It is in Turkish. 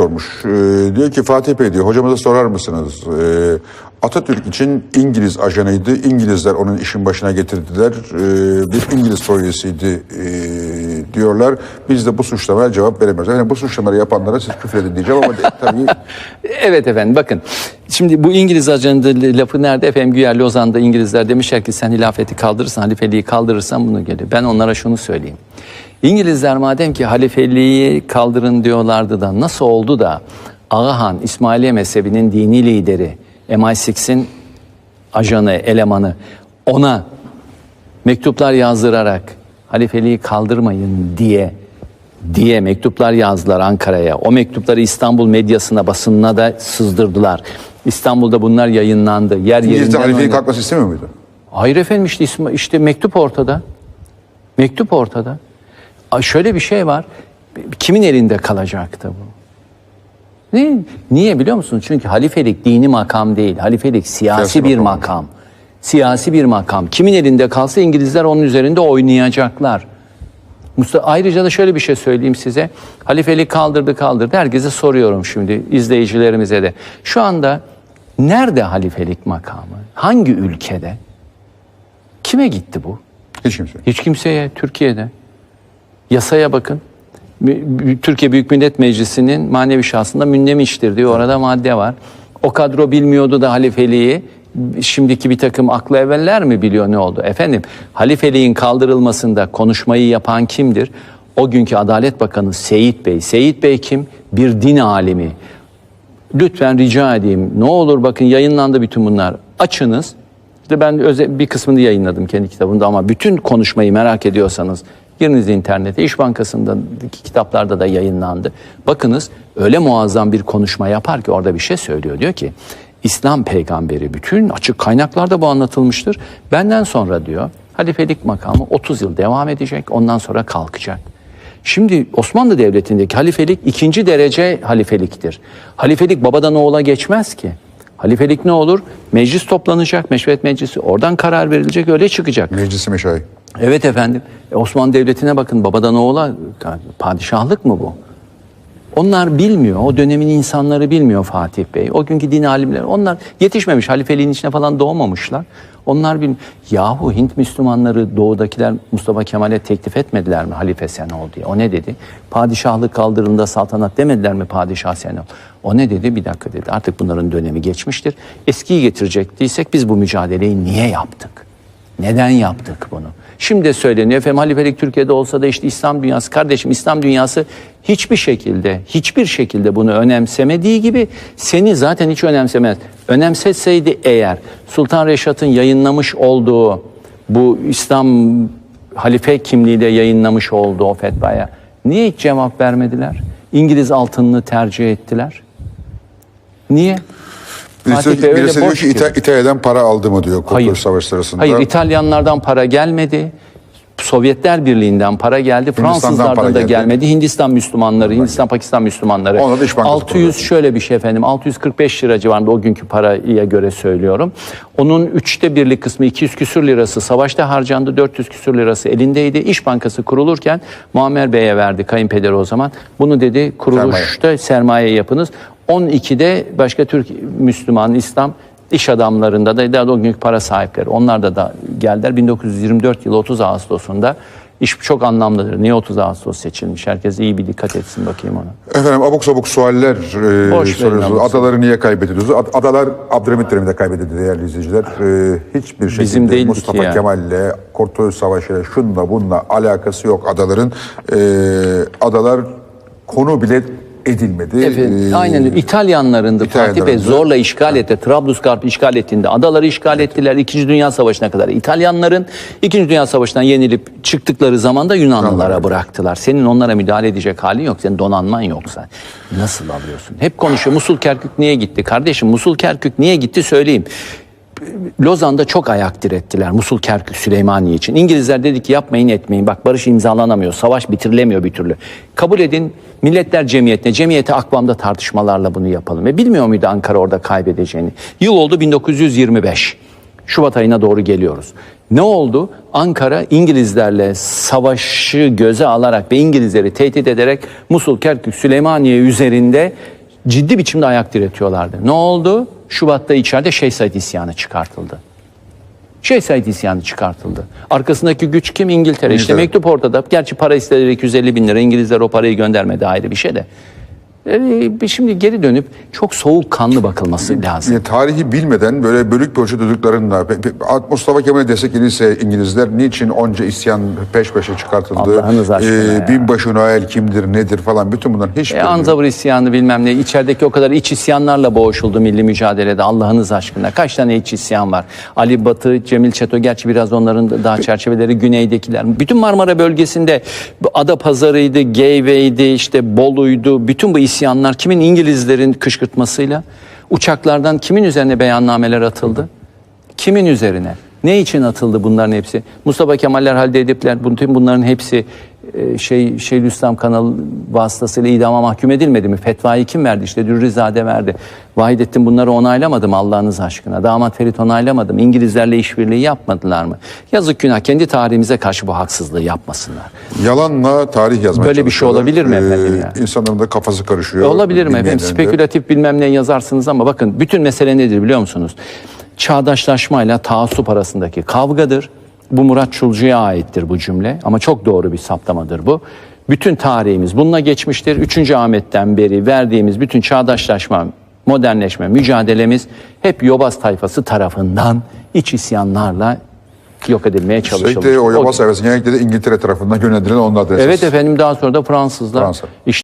sormuş. Ee, diyor ki Fatih Bey diyor hocamıza sorar mısınız? Ee, Atatürk için İngiliz ajanıydı. İngilizler onun işin başına getirdiler. Ee, bir İngiliz projesiydi ee, diyorlar. Biz de bu suçlamaya cevap veremiyoruz. Yani bu suçlamaları yapanlara siz küfredin diyeceğim ama de- tabii Evet efendim bakın. Şimdi bu İngiliz ajandı lafı nerede? Efendim güya Lozan'da İngilizler demişler ki sen hilafeti kaldırırsan, halifeliği kaldırırsan bunu gelir. Ben onlara şunu söyleyeyim. İngilizler madem ki halifeliği kaldırın diyorlardı da nasıl oldu da Ağahan İsmailiye mezhebinin dini lideri MI6'in ajanı, elemanı ona mektuplar yazdırarak halifeliği kaldırmayın diye diye mektuplar yazdılar Ankara'ya. O mektupları İstanbul medyasına, basınına da sızdırdılar. İstanbul'da bunlar yayınlandı. Yer yerinden halifeyi kalkması istemiyor muydu? Hayır efendim işte, işte mektup ortada. Mektup ortada. Ay şöyle bir şey var. Kimin elinde kalacaktı bu? Ne? Niye biliyor musunuz? Çünkü halifelik dini makam değil. Halifelik siyasi, Siyasi bir makam. makam. Siyasi bir makam. Kimin elinde kalsa İngilizler onun üzerinde oynayacaklar. Mustafa, ayrıca da şöyle bir şey söyleyeyim size. Halifelik kaldırdı kaldırdı. Herkese soruyorum şimdi izleyicilerimize de. Şu anda nerede halifelik makamı? Hangi ülkede? Kime gitti bu? Hiç kimse. Hiç kimseye Türkiye'de. Yasaya bakın. Türkiye Büyük Millet Meclisi'nin manevi şahsında mündemiştir diyor. Orada madde var. O kadro bilmiyordu da halifeliği. Şimdiki bir takım aklı evveller mi biliyor ne oldu? Efendim halifeliğin kaldırılmasında konuşmayı yapan kimdir? O günkü Adalet Bakanı Seyit Bey. Seyit Bey kim? Bir din alimi. Lütfen rica edeyim. Ne olur bakın yayınlandı bütün bunlar. Açınız. İşte ben özel bir kısmını yayınladım kendi kitabımda ama bütün konuşmayı merak ediyorsanız giriniz internete. İş Bankası'ndaki kitaplarda da yayınlandı. Bakınız öyle muazzam bir konuşma yapar ki orada bir şey söylüyor. Diyor ki İslam peygamberi bütün açık kaynaklarda bu anlatılmıştır. Benden sonra diyor halifelik makamı 30 yıl devam edecek ondan sonra kalkacak. Şimdi Osmanlı Devleti'ndeki halifelik ikinci derece halifeliktir. Halifelik babadan oğula geçmez ki. Halifelik ne olur? Meclis toplanacak, meşveret meclisi. Oradan karar verilecek, öyle çıkacak. Meclisi meşayi. Evet efendim. E, Osmanlı Devleti'ne bakın babadan oğula padişahlık mı bu? Onlar bilmiyor. O dönemin insanları bilmiyor Fatih Bey. O günkü din alimleri. Onlar yetişmemiş. Halifeliğin içine falan doğmamışlar. Onlar bilmiyor. Yahu Hint Müslümanları doğudakiler Mustafa Kemal'e teklif etmediler mi halife sen ol diye. O ne dedi? Padişahlık kaldırında saltanat demediler mi padişah sen ol? O ne dedi? Bir dakika dedi. Artık bunların dönemi geçmiştir. Eskiyi getirecektiysek biz bu mücadeleyi niye yaptık? Neden yaptık bunu? Şimdi de söyleniyor efendim halifelik Türkiye'de olsa da işte İslam dünyası kardeşim İslam dünyası hiçbir şekilde hiçbir şekilde bunu önemsemediği gibi seni zaten hiç önemsemez. Önemsetseydi eğer Sultan Reşat'ın yayınlamış olduğu bu İslam halife kimliğiyle yayınlamış olduğu o fetvaya niye hiç cevap vermediler? İngiliz altınını tercih ettiler. Niye? Birisi, Fatih Bey birisi diyor ki. İta- İtalya'dan para aldı mı diyor Kurtuluş Savaşı sırasında. Hayır İtalyanlardan para gelmedi. Sovyetler Birliği'nden para geldi. Fransızlardan para da geldi. gelmedi. Hindistan Müslümanları, Hindistan Pakistan Müslümanları. Ona da İş Bankası 600 şöyle bir şey efendim. 645 lira civarında o günkü paraya göre söylüyorum. Onun üçte birlik kısmı 200 küsür lirası savaşta harcandı. 400 küsür lirası elindeydi. İş Bankası kurulurken Muammer Bey'e verdi kayınpederi o zaman. Bunu dedi kuruluşta sermaye yapınız. 12'de başka Türk Müslüman, İslam iş adamlarında da daha da o günkü para sahipleri. Onlar da, da geldiler. 1924 yılı 30 Ağustos'unda iş çok anlamlıdır. Niye 30 Ağustos seçilmiş? Herkes iyi bir dikkat etsin bakayım ona. Efendim abuk sabuk sualler e, soruyorsunuz. Adaları niye kaybediliyoruz? Ad- Adalar Abdülhamit döneminde kaybedildi değerli izleyiciler. E, hiçbir şekilde Bizim değildi Mustafa yani. Kemal'le, Kurtuluş Savaşı'yla şunla bununla alakası yok adaların. E, adalar konu bile edilmedi. Evet, E, aynen. İtalyanların da Fatih Bey zorla işgal etti. Trablusgarp işgal ettiğinde adaları işgal ettiler. İkinci Dünya Savaşı'na kadar. İtalyanların İkinci Dünya Savaşı'ndan yenilip çıktıkları zaman da Yunanlılara bıraktılar. Senin onlara müdahale edecek halin yok. Senin donanman yoksa. Nasıl alıyorsun? Hep konuşuyor. Musul Kerkük niye gitti? Kardeşim Musul Kerkük niye gitti söyleyeyim. Lozan'da çok ayak direttiler Musul Kerkük Süleymaniye için. İngilizler dedi ki yapmayın etmeyin. Bak barış imzalanamıyor. Savaş bitirilemiyor bir türlü. Kabul edin Milletler Cemiyeti'ne, cemiyete akvamda tartışmalarla bunu yapalım. Ve bilmiyor muydu Ankara orada kaybedeceğini? Yıl oldu 1925. Şubat ayına doğru geliyoruz. Ne oldu? Ankara İngilizlerle savaşı göze alarak ve İngilizleri tehdit ederek Musul, Kerkük, Süleymaniye üzerinde ciddi biçimde ayak diretiyorlardı. Ne oldu? Şubat'ta içeride Şeyh Said isyanı çıkartıldı. Şeyh Said isyanı çıkartıldı. Arkasındaki güç kim? İngiltere. İşte mektup ortada. Gerçi para istediler 250 bin lira. İngilizler o parayı göndermedi ayrı bir şey de. Ee, şimdi geri dönüp çok soğukkanlı bakılması lazım. Yani tarihi bilmeden böyle bölük pe- pe- Mustafa Kemal'e destek gelirse İngilizler niçin onca isyan peş peşe çıkartıldı? Ya. binbaşı Noel kimdir nedir falan bütün bunların hiç E, Anzavur isyanı bilmem ne. içerideki o kadar iç isyanlarla boğuşuldu milli mücadelede. Allah'ınız aşkına. Kaç tane iç isyan var? Ali Batı, Cemil Çeto. Gerçi biraz onların da daha çerçeveleri güneydekiler. Bütün Marmara bölgesinde Ada Pazarı'ydı, Geyve'ydi, işte Bolu'ydu. Bütün bu isyanlar kimin? İngilizlerin kışkırtmasıyla. Uçaklardan kimin üzerine beyannameler atıldı? Kimin üzerine? Ne için atıldı bunların hepsi? Mustafa Kemaller halde edipler. Bütün bunların hepsi e, şey Şeyhülislam kanalı vasıtasıyla idama mahkum edilmedi mi? Fetvayı kim verdi? İşte Dürrizade verdi. Vahidettin bunları onaylamadı mı Allah'ınız aşkına? Damat Ferit onaylamadı mı? İngilizlerle işbirliği yapmadılar mı? Yazık günah kendi tarihimize karşı bu haksızlığı yapmasınlar. Yalanla tarih yazmaya Böyle bir şey olabilir mi efendim ya? İnsanların da kafası karışıyor. Olabilir mi efendim? Spekülatif bilmem ne yazarsınız ama bakın bütün mesele nedir biliyor musunuz? Çağdaşlaşmayla taassup arasındaki kavgadır. Bu Murat Çulcu'ya aittir bu cümle ama çok doğru bir saptamadır bu. Bütün tarihimiz bununla geçmiştir. 3. Ahmet'ten beri verdiğimiz bütün çağdaşlaşma, modernleşme mücadelemiz hep Yobaz tayfası tarafından iç isyanlarla yok edilmeye çalışılmış. Sürekli o yobaz sayfası genellikle de İngiltere tarafından yönlendirilen onlardır. esas. Evet efendim daha sonra da Fransızlar. Fransa. İşte